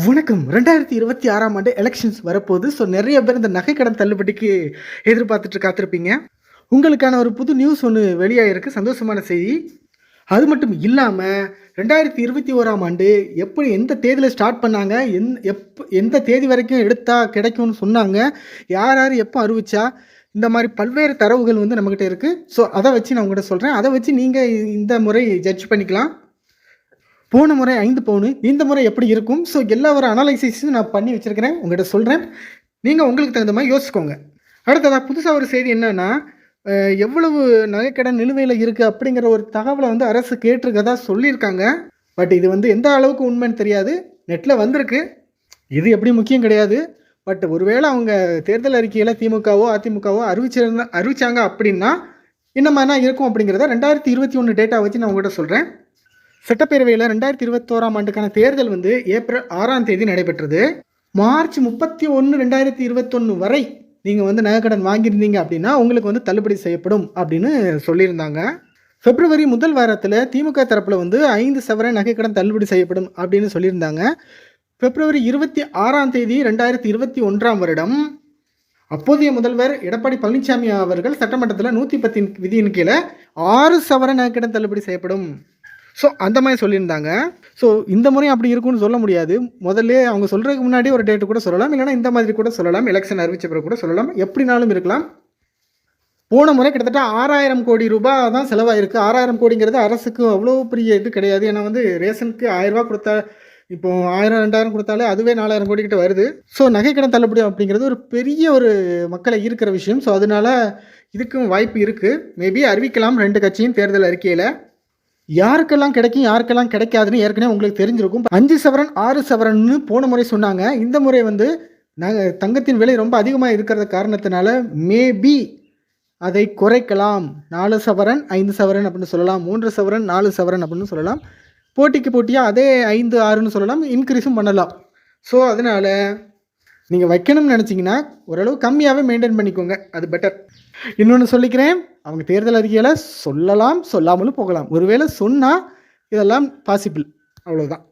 வணக்கம். ரெண்டாயிரத்தி இருபத்தி ஆறாம் ஆண்டு எலெக்ஷன்ஸ் வரப்போகுது. ஸோ நிறைய பேர் இந்த நகைக்கடன் தள்ளுபடிக்கு எதிர்பார்த்துட்டு காத்திருப்பீங்க. உங்களுக்கான ஒரு புது நியூஸ் ஒன்று வெளியாகிருக்கு சந்தோஷமான செய்தி. அது மட்டும் இல்லாமல் ரெண்டாயிரத்தி இருபத்தி ஓராம் ஆண்டு எப்படி எந்த தேதியில் ஸ்டார்ட் பண்ணாங்க? எந் எப் எந்த தேதி வரைக்கும் எடுத்தால் கிடைக்கும்னு சொன்னாங்க. யார் யார் எப்போ அறிவிச்சா? இந்த மாதிரி பல்வேறு தரவுகள் வந்து நம்மக்கிட்ட இருக்குது ஸோ அதை வச்சு நான் உங்கள்கிட்ட சொல்கிறேன் அதை வச்சு நீங்கள் இந்த முறை ஜட்ஜ் பண்ணிக்கலாம். போன முறை ஐந்து பவுனு இந்த முறை எப்படி இருக்கும்? ஸோ எல்லா ஒரு அனலைசிஸும் நான் பண்ணி வச்சுருக்கிறேன். உங்கள்கிட்ட சொல்கிறேன் நீங்கள் உங்களுக்கு தகுந்த மாதிரி யோசிச்சுக்கோங்க. அடுத்ததாக புதுசாக ஒரு செய்தி என்னென்னா எவ்வளவு நகைக்கடன் நிலுவையில் இருக்குது அப்படிங்கிற ஒரு தகவலை வந்து அரசு கேட்டிருக்கதா சொல்லியிருக்காங்க. பட் இது வந்து எந்த அளவுக்கு உண்மைன்னு தெரியாது. நெட்டில் வந்திருக்கு. இது எப்படி முக்கியம் கிடையாது. பட் ஒருவேளை அவங்க தேர்தல் அறிக்கையில் திமுகவோ அதிமுகவோ அறிவிச்சிருந்தா அறிவிச்சாங்க அப்படின்னா என்ன மாதிரினா இருக்கும் அப்படிங்கிறத ரெண்டாயிரத்தி இருபத்தி ஒன்று டேட்டா வச்சு நான் உங்கள்கிட்ட சொல்கிறேன் சட்டப்பேரவையில் ரெண்டாயிரத்தி இருபத்தோராம் ஆண்டுக்கான தேர்தல் வந்து ஏப்ரல் ஆறாம் தேதி நடைபெற்றது. மார்ச் முப்பத்தி ஒன்று ரெண்டாயிரத்தி இருபத்தொன்று வரை நீங்கள் வந்து நகைக்கடன் வாங்கியிருந்தீங்க அப்படின்னா உங்களுக்கு வந்து தள்ளுபடி செய்யப்படும் அப்படின்னு சொல்லியிருந்தாங்க. பிப்ரவரி முதல் வாரத்தில் திமுக தரப்பில் வந்து ஐந்து சவர நகைக்கடன் தள்ளுபடி செய்யப்படும் அப்படின்னு சொல்லியிருந்தாங்க. பிப்ரவரி இருபத்தி ஆறாம் தேதி ரெண்டாயிரத்தி இருபத்தி ஒன்றாம் வருடம். அப்போதைய முதல்வர் எடப்பாடி பழனிசாமி அவர்கள் சட்டமன்றத்தில் நூற்றி பத்தின் விதியின் கீழே ஆறு சவர நகைக்கடன் தள்ளுபடி செய்யப்படும். ஸோ அந்த மாதிரி சொல்லியிருந்தாங்க. ஸோ இந்த முறையும் அப்படி இருக்கும்னு சொல்ல முடியாது. முதல்ல அவங்க சொல்கிறதுக்கு முன்னாடி ஒரு டேட்டு கூட சொல்லலாம். இல்லைன்னா இந்த மாதிரி கூட சொல்லலாம். எலெக்ஷன் அறிவிச்ச பிறகு கூட சொல்லலாம். எப்படினாலும் இருக்கலாம். போன முறை கிட்டத்தட்ட ஆறாயிரம் கோடி ரூபாய் தான் செலவாயிருக்கு. ஆறாயிரம் கோடிங்கிறது அரசுக்கு அவ்வளோ பெரிய இது கிடையாது. ஏன்னா வந்து ரேஷனுக்கு ஆயிரம் கொடுத்தா இப்போ ஆயிரம் ரெண்டாயிரம் கொடுத்தாலே அதுவே நாலாயிரம் கோடி கிட்ட வருது. ஸோ நகைக்கடன் தள்ளுபடி அப்படிங்கிறது ஒரு பெரிய ஒரு மக்களை ஈர்க்கிற விஷயம். ஸோ அதனால இதுக்கும் வாய்ப்பு இருக்குது மேபி அறிவிக்கலாம். ரெண்டு கட்சியும் தேர்தல் அறிக்கையில். யாருக்கெல்லாம் கிடைக்கும் யாருக்கெல்லாம் கிடைக்காதுன்னு ஏற்கனவே உங்களுக்கு தெரிஞ்சிருக்கும். அஞ்சு சவரன் ஆறு சவரன்னு போன முறை சொன்னாங்க. இந்த முறை வந்து நாங்கள் தங்கத்தின் விலை ரொம்ப அதிகமாக இருக்கிற காரணத்தினால மேபி அதை குறைக்கலாம். நாலு சவரன் ஐந்து சவரன் அப்படின்னு சொல்லலாம். மூன்று சவரன் நாலு சவரன் அப்படின்னு சொல்லலாம். போட்டிக்கு போட்டியாக அதே ஐந்து ஆறுன்னு சொல்லலாம். இன்க்ரீஸும் பண்ணலாம். ஸோ அதனால் நீங்கள் வைக்கணும்னு நினச்சிங்கன்னா ஓரளவு கம்மியாகவே மெயின்டைன் பண்ணிக்கோங்க. அது பெட்டர் இன்னொன்று சொல்லிக்கிறேன். அவங்க தேர்தல் அறிக்கையில் சொல்லலாம் சொல்லாமலும் போகலாம். ஒருவேளை சொன்னால் இதெல்லாம் பாசிபிள் அவ்வளோதான்